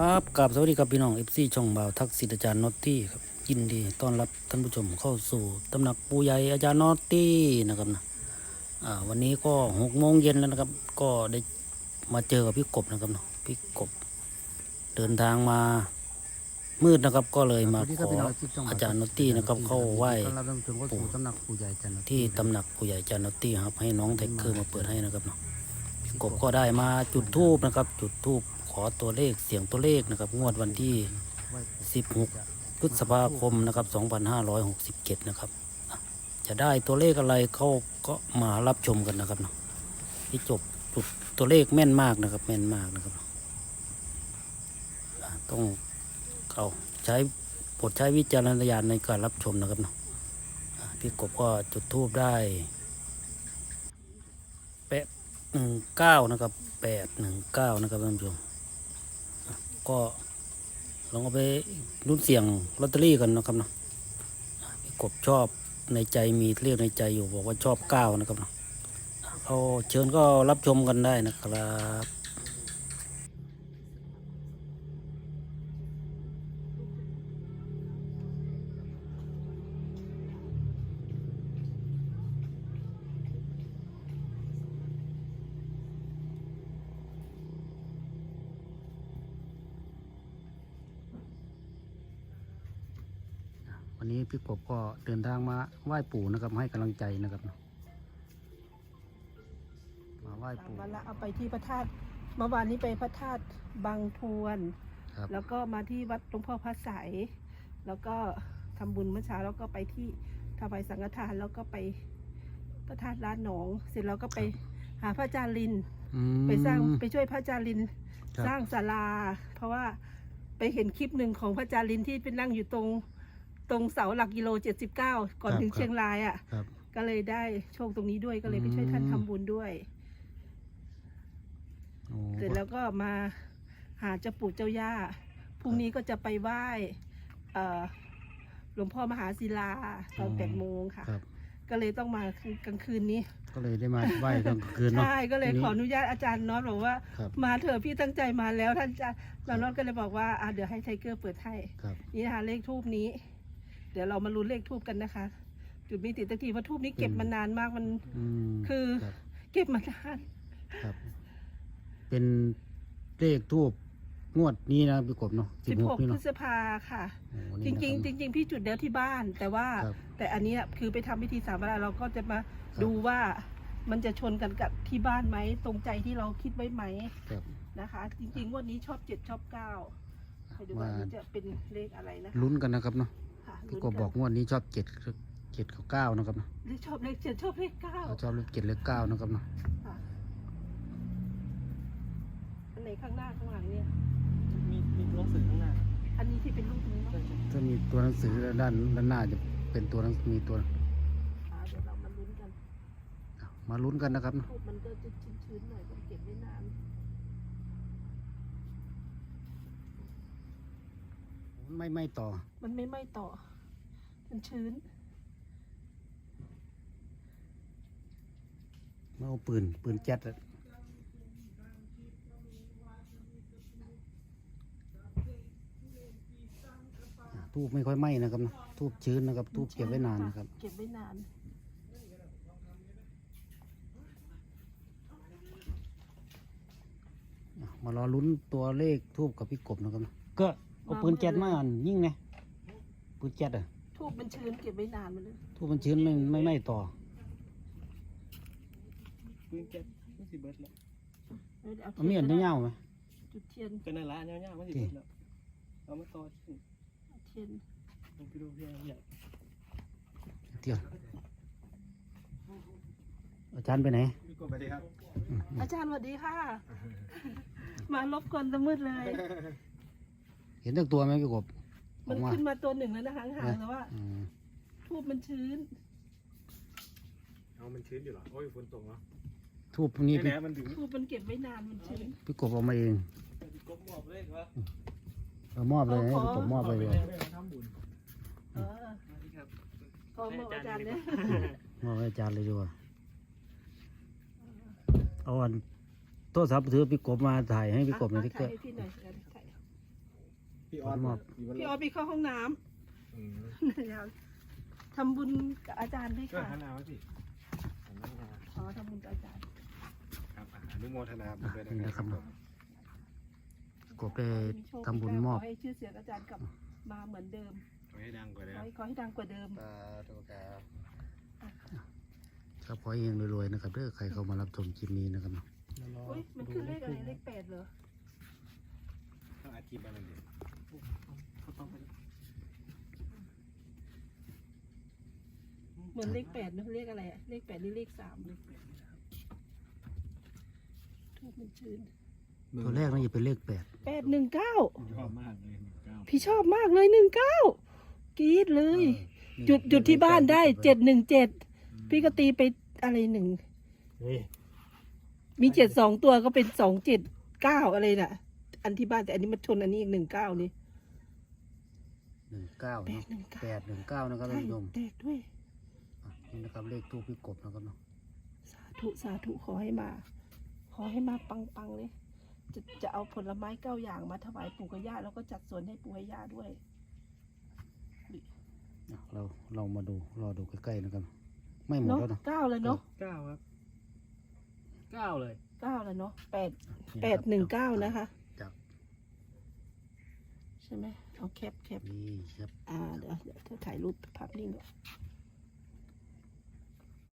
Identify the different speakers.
Speaker 1: ครับกับสวัสดีครับพี่น้องเอฟซีช่องบ่าวทักษิณอาจารย์นอตตี้ครับยินดีต้อนรับท่านผู้ชมเข้าสู่ตำหนักปูใหญ่อาจารย์นอตตี้นะครับนะอ่าวันนี้ก็หกโมงเย็นแล้วนะครับ ก็ได้มาเจอกับพี่กบนะครับเนาะพี่กบ เดินทางมามืดนะครับ ก็เลยมาขออาจารย์นอตตี้นะครับ เข้าไหว้
Speaker 2: ต้อนรับท่านผู้ชมเข้าสู่ตำหนักปู่ใหญ่จันทร์
Speaker 1: ที่ตำหนักผู้ใหญ่อาจารย์นอตตี้ครับให้น้องไทเกอร์มาเปิดให้นะครับเนาะพี่กบก็ได้มาจุดทูบนะครับ จุดทูบข อตัวเลขเสียงตัวเลขนะครับ งวดวันที่ 16 พฤษภาคมนะครับ 2567 นะครับอะจะได้ตัวเลขอะไรเขาก็มารับชมกันนะครับเนาะที่จบจุดตัวเลขแม่นมากนะครับ แม่นมากนะครับ ต้องเอาใช้โปรดใช้วิจารณญาณในการรับชมนะครับเนาะพี่กบก็จุดทูบได้แปดหนึ่งเก้านะครับแปดหนึ่งเก้านะครับท่านผู้ชม ก็ลองเอาไปรุ่นเสี่ยงลอตเตอรี่กันนะครับเนาะพี่กบชอบในใจมีเรียกในใจอยู่บอกว่าชอบเก้านะครับเนาะอะเอาเชิญก็รับชมกันได้นะครับ วันนี้พี่กบก็เดินทางมาไหว้ปู่นะครับให้กำลังใจนะครับเนาะมาไหว้
Speaker 3: สาม
Speaker 1: ปู่
Speaker 3: วันละเอาไปที่พระธาตุเมื่อวานนี้ไปพระธาตุบางทวน
Speaker 1: ครับ
Speaker 3: แล้วก็มาที่วัดหลวงพ่อพระใสยแล้วก็ทำบุญเมื่อเช้าแล้วก็ไปที่ถวายสังฆทานแล้วก็ไปพระธาตุล้านหนอง เสร็จแล้วก็ไปหาพระอาจารย์ลิน
Speaker 1: อืม
Speaker 3: ไปสร้างไปช่วยพระอาจารย์ลิน
Speaker 1: ครับ
Speaker 3: สร้างศาลา เพราะว่าไปเห็นคลิปหนึ่งของพระอาจารย์ลินที่เป็นนั่งอยู่ตรง ตรงเสาหลักกิโลเจ็ดสิบเก้าก่อนถึงเชียงรายอะ
Speaker 1: ครับ
Speaker 3: ก็เลยได้โชคตรงนี้ด้วยก็เลยไปช่วยท่านทำบุญด้วย
Speaker 1: โอ้
Speaker 3: เสร็จแล้วก็มาหาเจ้าปู่เจ้าย่า พรุ่งนี้ก็จะไปไหว้เอ่อหลวงพ่อมหาศิลาตอนแปดโมงค่ะ
Speaker 1: ครับ
Speaker 3: ก็เลยต้องมากลางคืนนี้
Speaker 1: ก็เลยได้มาไหว้กลางคืนเนาะ
Speaker 3: ใช่ ก็เลย
Speaker 1: ทีนี้
Speaker 3: ขออนุญาตอาจารย์น็อตบอกว่า
Speaker 1: ครับ
Speaker 3: มาเถอะพี่ตั้งใจมาแล้วท่านอาจารย์เราน็อตก็เลยบอกว่าอะเดี๋ยวให้ไทเกอร์เปิดให้
Speaker 1: ครับ
Speaker 3: นี่นะคะเลขทูบนี้เดี๋ยวเรามาลุ้นเลขทูบกันนะคะ จุดมีติดตะทีเพราะทูบนี้เก็บมานานมากมัน
Speaker 1: อืม
Speaker 3: คือ
Speaker 1: ครับ
Speaker 3: เก็บมานาน
Speaker 1: ครับ เป็นเลขทูบงวดนี้นะพี่กบเนาะสิ
Speaker 3: สิ
Speaker 1: บบห
Speaker 3: ห
Speaker 1: ก
Speaker 3: ก
Speaker 1: นี่
Speaker 3: พฤ
Speaker 1: เนาะ
Speaker 3: ษภาค่ะ
Speaker 1: โอ้
Speaker 3: จ
Speaker 1: นี่
Speaker 3: ริง
Speaker 1: นะค
Speaker 3: ๆ
Speaker 1: บ
Speaker 3: จริงๆพี่จุดเดียวที่บ้าน แต่ว่า
Speaker 1: ครับ
Speaker 3: แต่อันเนี้ยคือไปทำพิธีสามเวลาเราก็จะมาดูว่ามันจะชนกันกับที่บ้านไหมตรงใจที่เราคิดไว้ไหม
Speaker 1: ครับ
Speaker 3: นะคะ จริงๆงวันนี้ชอบเจ็ดชอบเก้าไปดูว่า
Speaker 1: มา
Speaker 3: นี่จะเป็นเลขอะไรนะคะ
Speaker 1: ลุ้นกันนะครับเนาะ
Speaker 3: ค่ะ
Speaker 1: พี่กบบอกงวดนี้ชอบเจ็ดเจ็ดกับเก้านะครับเนาะ
Speaker 3: เลขชอบเลขเจ็ดชอบเลขเก้า
Speaker 1: เขาชอบเลขเจ็ดเลขเก้านะครับเนาะ
Speaker 3: ค่ะอันไหนข้างหน้าข้างหลังเนี่ย
Speaker 2: มีมีตัวหนังสือข้างหน้า
Speaker 3: อันนี้ที่เป็นรูปนี้เนาะ
Speaker 1: ถ้ามีตัวหนังสือด้านด้านหน้าจะเป็นตัวหนังมีตัว
Speaker 3: อ่าเดี๋ยวเรามาลุ้นกัน
Speaker 1: มาลุ้นกันนะครับเนาะ
Speaker 3: ทูบมันก็จะชื้นๆหน่อยต้องเก็บไว้นาน
Speaker 1: ไม่ไม่ต่อ
Speaker 3: มันไม่ไหม้ต่อ มันชื้น
Speaker 1: มาเอาปืน ปืนแจ๊ดอะอะทูบไม่ค่อยไหม้นะครับเนาะทูบชื้นนะครับทูบเก็บไว้นานนะครับ
Speaker 3: เก็บไว้นาน
Speaker 1: อะมารอลุ้นตัวเลขทูบกับพี่กบนะครับเนาะก็เอาปืนแจ๊ดมาอ่านยิ่งไงปืนแจ๊ดอะ
Speaker 3: ทูบมันชื้นเก็บไว้นานมันเลย
Speaker 1: ทูบมันชื้นไม่ไม่ไหม้ต่อ
Speaker 2: ปืนแก๊สไม่สิเบิร์ดแล้ว
Speaker 3: เอา
Speaker 1: เอามีดเงี้ยวๆไหม
Speaker 3: จุดเทียน
Speaker 2: ก็นั่นละเงี้ยๆไม่สิเบิร์ดแล้วเอามาต่อที่
Speaker 3: เอาเทียน
Speaker 2: ลงไปดูเพียงเนี่ย
Speaker 1: เที่ยวอาจารย์ไปไหน
Speaker 2: พี่กบไปดีครับ
Speaker 3: อาจารย์สวัสดีค่ะ มารบกวนตะมืดเลย
Speaker 1: เห็นตั้งตัวไหมพี่กบอ
Speaker 3: มั
Speaker 1: อนกมา
Speaker 3: ขึ้นมาตัวหนึ่งแล้วนะคะห่างๆแต่ว่า
Speaker 1: อืม
Speaker 3: ทูบมันชื้น
Speaker 4: เอามันชื้นอยู่เหรอ โอ้ยฝนตกเนาะ
Speaker 1: ทูบนี้
Speaker 4: นี่
Speaker 1: พี่
Speaker 4: แหละมันถึง
Speaker 3: ทูบมันเก็บไว้นานมันชื้น
Speaker 1: พี่กบเอามาเอง
Speaker 2: พี่กบมอบเลยครับ
Speaker 1: เอามอบเลยให้
Speaker 3: ขอ
Speaker 1: พี่กบมอบเลยเลย
Speaker 4: ทำบุญ
Speaker 3: เออ
Speaker 2: สวัสดีครับ
Speaker 3: ขอบอกอาจารย์เนี่ย
Speaker 1: มอบให้อาจารย์เลยดีกว่าเอาอันโทรศัพท์ถือพี่กบมาถ่ายให้พี่กบหน่อยที่
Speaker 3: ถ่า
Speaker 1: เกิ
Speaker 3: ย
Speaker 1: ด
Speaker 3: ให้พี่หน่อยถ่าย
Speaker 2: พี่ออส
Speaker 1: มอบ
Speaker 2: อยู่บน
Speaker 3: พี่
Speaker 2: ร
Speaker 3: ออ
Speaker 2: ถ
Speaker 3: สไปเข้าห้องน้
Speaker 4: อืมำ
Speaker 3: นะครับทำบุญกับอาจารย์ด้วย
Speaker 4: ก็
Speaker 3: ค่ะ
Speaker 4: หันหน้าไว้สิหันหน้ามา
Speaker 3: อ๋อทำบุญกับอาจารย์
Speaker 4: ครับอะอนุโมทนาบุญด้วย
Speaker 1: นี่
Speaker 4: นะ
Speaker 1: นะ
Speaker 4: ค
Speaker 1: ครั
Speaker 4: รับบผม
Speaker 1: กบได้ทำบุญมอบ
Speaker 3: ขอให้ชื่อเสียงอาจารย์กลับมาเหมือนเดิม
Speaker 4: ขอให้ดังกว่า
Speaker 3: ข
Speaker 4: เดิ
Speaker 3: อ
Speaker 4: ม
Speaker 3: ให้ขอให้ดังกว่าเดิม
Speaker 2: ตาโตกา
Speaker 1: ครับขอให้เฮงรวยๆนะครับเด้อใครเข้ามารับชมคลิปนี้นะครับ
Speaker 3: อุ้ยมันคือเลขอะไรเลขแปดเหรอ
Speaker 4: ต้องอาชีพอะไรเนี่ย
Speaker 2: เขาต้องไป
Speaker 3: เหมือนเลขแปดนะเลขอะไรอะเลขแปดนี่เลขสามทูบมันชื้น
Speaker 1: ตัวแรกน่าจะเป็นเลขแปด
Speaker 3: แปดหนึ่งเก้า
Speaker 4: ชอบมากเลยเก้า
Speaker 3: พี่ชอบมากเลยหนึ่งเก้ากรีดเลย จุดจุดที่บ้านได้เจ็ดหนึ่งเจ็ดพี่ก็ตีไปอะไรหนึ่ง
Speaker 2: นี่
Speaker 3: มีเจ็ดสองตัวก็เป็นสองเจ็ดเก้าอะไรน่ะ อันที่บ้านแต่อันนี้มันชนอันนี้อีกหนึ่งเก้านี่
Speaker 1: หนึ่งเก้า
Speaker 3: แป
Speaker 1: เนาะ
Speaker 3: ดหนึ่งเก้า
Speaker 1: แปดหนึ่งเก้านะครับท่าน
Speaker 3: ใช่
Speaker 1: ผู้ชม
Speaker 3: แตกด้วย
Speaker 1: อะนี่นะครับเลขตู้พี่กบนะครับเนาะ
Speaker 3: สาธุสาธุขอให้มา ขอให้มาปังปังๆเลยจะจะเอาผลไม้เก้าอย่างมาถวายปู่กับย่าแล้วก็จัดสวนให้ปู่ให้ย่าด้วย
Speaker 1: อะเราเรามาดูรอดูใกล้ๆนะครับ ไม่หมด
Speaker 3: เนาะ
Speaker 1: แล้วเนาะ
Speaker 3: เก้าเลยเนาะ
Speaker 2: เก้าครับเก้าเลย
Speaker 3: เก้าเลยเนาะแปด
Speaker 1: นี่
Speaker 3: แปดหนึ่งเก้านะคะ
Speaker 1: จับ
Speaker 3: ใช่ไหม เอาแคปแคป
Speaker 1: นี่ครับ
Speaker 3: อ่าเดี๋ยวเดี๋ยวถ่ายรูปภาพนิ่งก่อน